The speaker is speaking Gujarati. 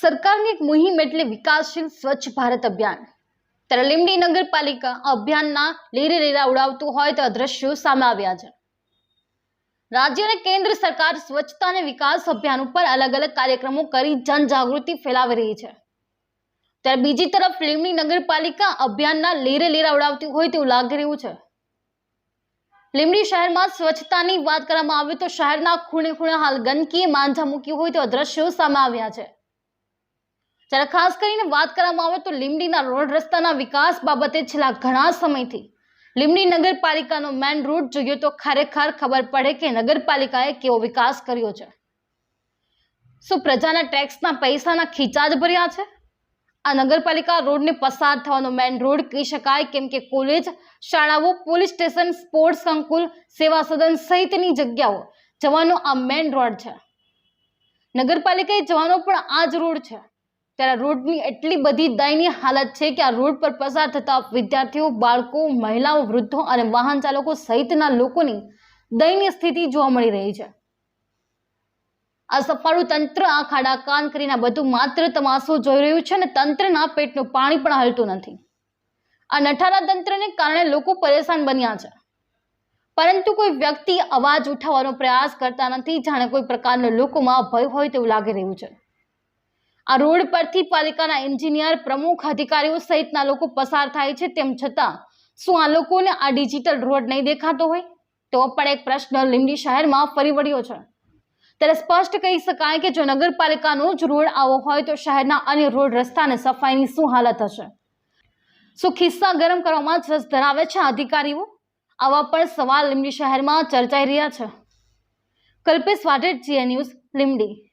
સરકારની એક મુહિમ એટલે વિકાસશીલ સ્વચ્છ ભારત અભિયાન. ત્યારે લીંબડી નગરપાલિકા અભિયાનના લીરે લીરા ઉડાવતું હોય તો દ્રશ્યો સામે આવ્યા છે. રાજ્ય અને કેન્દ્ર સરકાર સ્વચ્છતા અને વિકાસ અભિયાન ઉપર અલગ અલગ કાર્યક્રમો કરી જનજાગૃતિ ફેલાવી રહી છે. ત્યારે બીજી તરફ લીંબડી નગરપાલિકા અભિયાનના લીરે લીરા ઉડાવતી હોય તેવું લાગી રહ્યું છે. લીંબડી શહેરમાં સ્વચ્છતાની વાત કરવામાં આવે તો શહેરના ખૂણે ખૂણે હાલ ગંદકી, માંજા મૂકી હોય તેવા દ્રશ્યો સામે આવ્યા છે. જ્યારે ખાસ કરીને વાત કરવામાં આવે તો લીમડીના રોડ રસ્તાના વિકાસ બાબતે છેલ્લા ઘણા સમયથી લીમડી નગરપાલિકાનો મેન રોડ જોઈએ તો ખરેખર ખબર પડે કે નગરપાલિકાએ કેવો વિકાસ કર્યો છે. શું પ્રજાના ટેક્સના પૈસાના ખીચા જ ભર્યા છે? આ નગરપાલિકા રોડને પસાર થવાનો મેન રોડ કહી શકાય કેમ કે કોલેજ શાળાઓ પોલીસ સ્ટેશન સ્પોર્ટ્સ સંકુલ, સેવા સદન સહિતની જગ્યાઓ જવાનો આ મેન રોડ છે. નગરપાલિકાએ જવાનો પણ આ જ રોડ છે. ત્યારે રોડની એટલી બધી દયનીય હાલત છે કે આ રોડ પર પસાર થતા વિદ્યાર્થીઓ, બાળકો, મહિલાઓ, વૃદ્ધો અને વાહન ચાલકો સહિતના લોકોની દયનીય સ્થિતિ જોવા મળી રહી છે. આ સફાળું તંત્ર આ ખાડા કાન કરીને બધું માત્ર તમાશો જોઈ રહ્યું છે અને તંત્રના પેટનું પાણી પણ હલતું નથી. આ નઠારા તંત્રને કારણે લોકો પરેશાન બન્યા છે. પરંતુ કોઈ વ્યક્તિ અવાજ ઉઠાવવાનો પ્રયાસ કરતા નથી, જાણે કોઈ પ્રકારનો લોકોમાં ભય હોય તેવું લાગી રહ્યું છે. આ રોડ પરથી પાલિકાના એન્જિનિયર, પ્રમુખ, અધિકારીઓ સહિતના લોકો પસાર થાય છે. તેમ છતાં શું આ લોકોને આ ડિજિટલ રોડ નહીં દેખાતો હોય? તો પણ એક પ્રશ્ન લીંબડી શહેરમાં ફરી વળ્યો છે. ત્યારે સ્પષ્ટ કહી શકાય કે જો નગરપાલિકાનો જ રોડ આવો હોય તો શહેરના અન્ય રોડ રસ્તાને સફાઈની શું હાલત હશે? શું ખિસ્સા ગરમ કરવામાં જ રસ ધરાવે છે અધિકારીઓ? આવા પણ સવાલ લીંબડી શહેરમાં ચર્ચાઈ રહ્યા છે. કલ્પેશ વાટેટ જીએ ન્યૂઝ, લીંબડી.